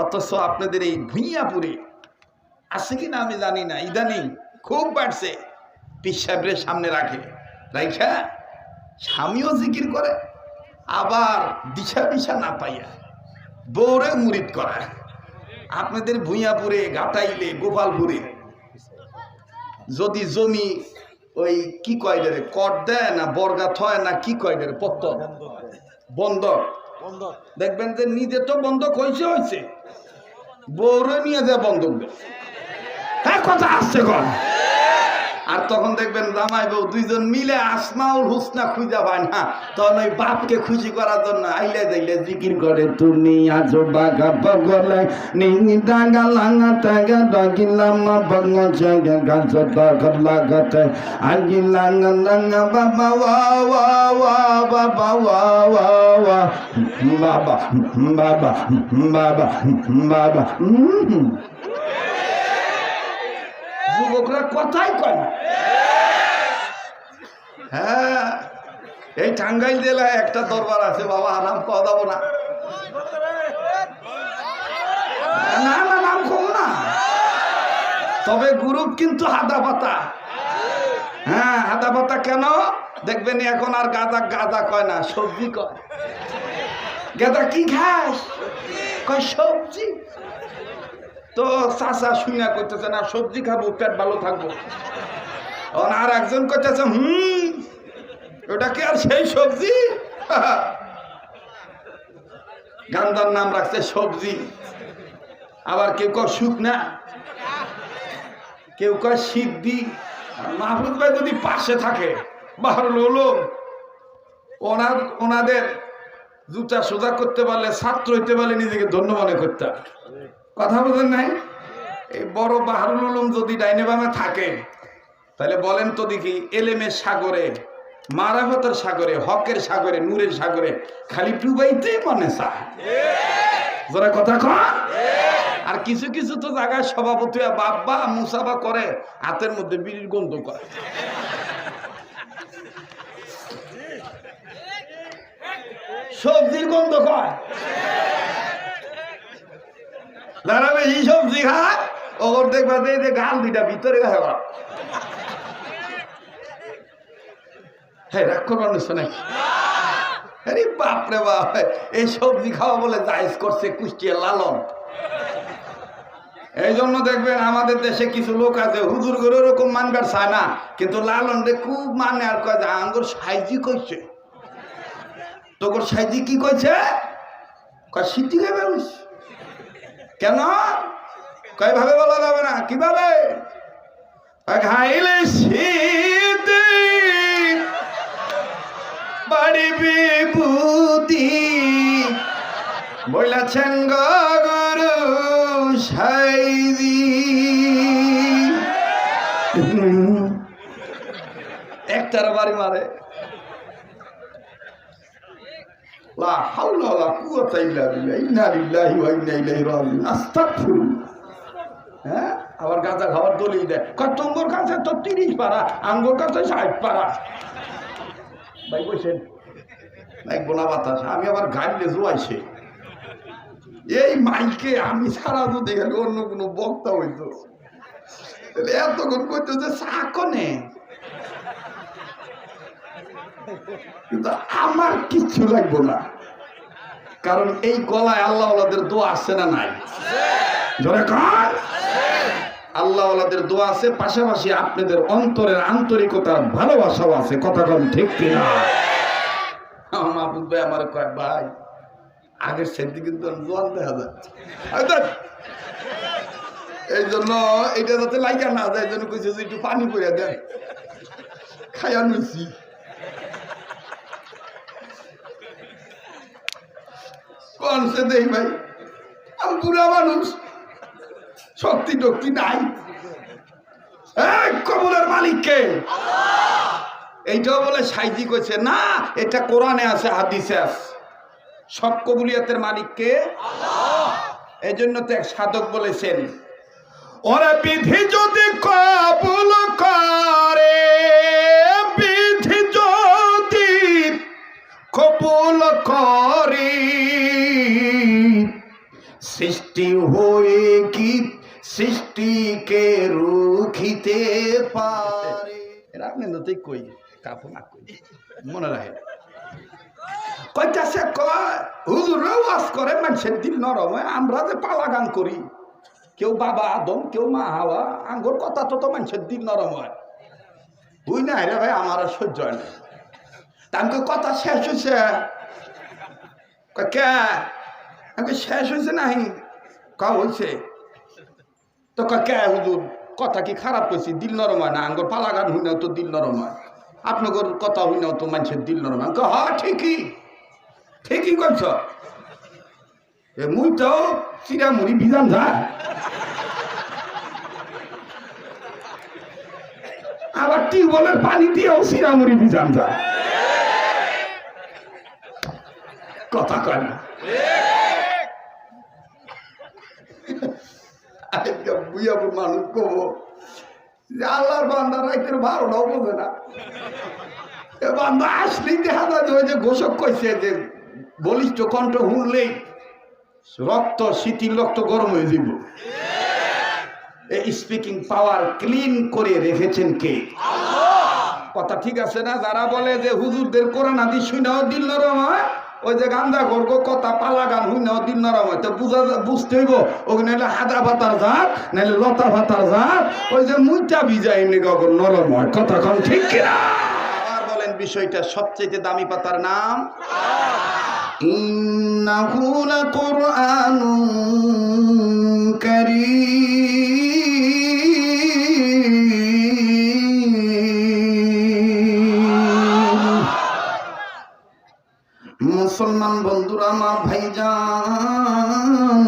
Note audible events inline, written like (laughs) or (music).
অথচ আপনাদের এই ভুইয়াপুরে আছে কি না আমি জানি না, ইদানিং খুব বাড়ছে, পীর সামনে রাখে। রাইখা, স্বামীও জিকির করে, আবার দিশা পিসা না পাইয়া বৌরে মুরিদ করা। আপনাদের ভুইয়াপুরে, ঘাটাইলে, গোপালপুরে যদি জমি ওই কি কয় রে কট দেয় না, বর্গা থয় না, কি কয় রে পত্ত বন্ধক দেখবেন যে নিজে তো বন্ধক হয়েছে হয়েছে বৌরে নিয়ে যা বন্ধক দেয় হ্যাঁ কথা আসছে কন। আর তখন দেখবেন জামাই বউ দুইজন মিলে আসমাউল হুসনা খুঁজা পায় না তখন ওই বাপকে খুশি করার জন্য আইলে যাইলে জিকির করে তুমি আজ বাগা বগলে নিঙি ডাঙ্গা লাঙা টাঙ্গা ডাকিলাম বঙ্গ জায়গা গাছ ডাগর লাগাতে আগি লাঙা লাঙা বাবা ওয়া ওয়া ওয়া বাবা ওয়া ওয়া ওয়া বাবা বাবা বাবা বাবা যুবকরা কথাই কয় না। হ্যাঁ এই টাঙ্গাইল জেলায় একটা দরবার আছে, বাবা নাম কওয়া যাব না। না না, নাম কম না। তবে গ্রুপ কিন্তু হাদা পাতা। হ্যাঁ হাদা পাতা কেন? দেখবেন এখন আর গাদা গাদা কয় না, সবজি কয়। গাদা কি খাস কয় সবজি। তো চাষা শুনে করতেছে না, সবজি খাব, পেট ভালো থাকব। আর একজন করতেছে হুম, ওটা কি আর সেই সবজি? (laughs) গান্দার নাম রাখছে সবজি। আবার কেউ কয় শুকনা, কেউ কয় সিদ্ধি। মাহফুজ ভাই যদি পাশে থাকে বাহার হলো ওনার, ওনাদের জুতা সোজা করতে পারলে, ছাত্র হইতে পারলে নিজেকে ধন্য মনে করতাম। কথা বলেন নাই? এই বড় বাহারুল উলুম যদি ডাইনে বামে থাকে, তাহলে বলেন তো দেখি এলেমের সাগরে, মারাফতের সাগরে, হকের সাগরে, নূরের সাগরে, খালি ডুবাইতে মনে যারা কথা কন। আর কিছু কিছু তো জায়গায় সভাপতি বাব্বা মুসাফা করে, হাতের মধ্যে বিড়ির গন্ধ করে। সবজির গন্ধ কয়? যারা বেশি সবজি খায় ওর দেখবা যে গাল দুইটা ভিতরে খাওয়া হ্যাঁ রাগ করবার নাকি আরে বাপরে বাপ, এই সবজি খাওয়া বলে জায়েজ করছে কুষ্টিয়া লালন। এই জন্য দেখবেন আমাদের দেশে কিছু লোক আছে, হুজুর করে ওরকম মানবার চায় না, কিন্তু লালন রে খুব মানে আর কয় আঙ্গুর সাইজি কইছে। তোর সাইজি কি কইছে? কয় খাবে বলিস? কেন? কয় ভাবে বলা যাবে না? কীভাবে? খাইলে শীত, বাড়ি বিভূতি। বলেছেন গরু সাইদি একটার বাড়ি মারে। লা হাওলা ওয়ালা কুওয়াতা ইল্লা বিল্লাহ, ইন্না লিল্লাহি ওয়া ইন্না ইলাইহি রাজিউন। আস্তাগফিরুল্লাহ। হ্যাঁ? আবার গাঁজা খাবার দলিল দেয়। কয়, তোমার কাছে তো তিরিশ পারা, আঙ্গুর কাছে ষাট পারা। ভাই বলছেন এক বোনা বাতাস। আমি আবার গাইলে জোয়াইছে। এই মাইকে আমি সারা যদি গেলে অন্য কোনো বক্তা হইতো। এতক্ষণ করতো যে সাকনে কিন্তু আমার কিচ্ছু লাগবো না। কারণ এই গলায় আল্লাহ দোয়া আছে না নাই? কর আল্লাহ দোয়া আছে, পাশাপাশি আপনাদের অন্তরের আন্তরিকতার ভালোবাসাও আছে, কথা কম ঠিক কিনা? আমার মাহবুব ভাই আমার ভাই, আগের সেদিকে কিন্তু জোয়ান দেখা যাচ্ছে। এই জন্য এটা যাতে লাইকা না যায় জন্য কইছে যে একটু পানি পড়ে দেয় খাইয়া নিছি সে দেই ভাই। আমি বুড়া মানুষ। শক্তি টক্তি নাই। এই কবরের মালিককে। এইটাও বলে সাইজি কইছে না এটা কোরআনে আছে হাদিসে আছে। সব কবুলিয়াতের মালিককে এই জন্য তো এক সাধক বলেছেন ওরা বিধি সৃষ্টিকে রুখিতে পারে। আপনি নতুন কই কাপড় না কই মনে রাখে সে কয় হুজুরে ওয়াজ করে মানুষের দিল নরম আমরা যে পালা গান করি। কেউ বাবা আদম কেউ মা হাওয়া আঙ্গুর কথা তো তো মানুষের দিল নরম হয়। বুঝ না রে ভাই আমার সহ্য হয় না। তা কথা শেষ হয়েছে কে? আমি কই, শেষ হয়েছে নাহি? কা হয়েছে কে হুজুর? কথা কি খারাপ করছি দিল নরম হয় না। আঙ্গুর পালা গান হইনাও তো দিল নরম হয়। আপনাদের কথা হইনাও তো মানুষের দিল নরম হয়। কই, হ্যাঁ ঠিকই। ঠিকই করছ এ মুই তো চিরা মুড়ি বিজান যায় আবার টিউবওয়েলের পানি দিয়েও চিরা মুড়ি বিজান যায় কথা কয় না। আজকে মানুষ কব যে আল্লাহর বান্দা রাইতের বারোটাও বোঝে না। এ বান্দা আসলেই দেখা যায় যে ওই যে ঘোষক কইছে যে বলিষ্ঠ কণ্ঠ শুনলেই রক্ত শীতিল রক্ত গরম হয়ে যাব। এই স্পিকিং পাওয়ার ক্লিন করে রেখেছেন কে? কথা ঠিক আছে না? যারা বলে যে হুজুরদের কোরআন আদি শুনেও দিল হয় ওই যে গান্দা ঘর কথা পালা গান হুই না দিন নরম হয় বুঝা বুঝতে হইব ওকে নাইলে হাদা পাতার জাত নাহলে লতা পাতার জাত, ওই যে মুইটা ভিজাই নি নরম হয়, কথা কম ঠিক কিনা? বলেন বিষয়টা সবচেয়ে দামি পাতার নাম? ইন্নাহু লাকুরআনুন কারীম। মুসলমান বন্ধুরা আমার ভাইজান।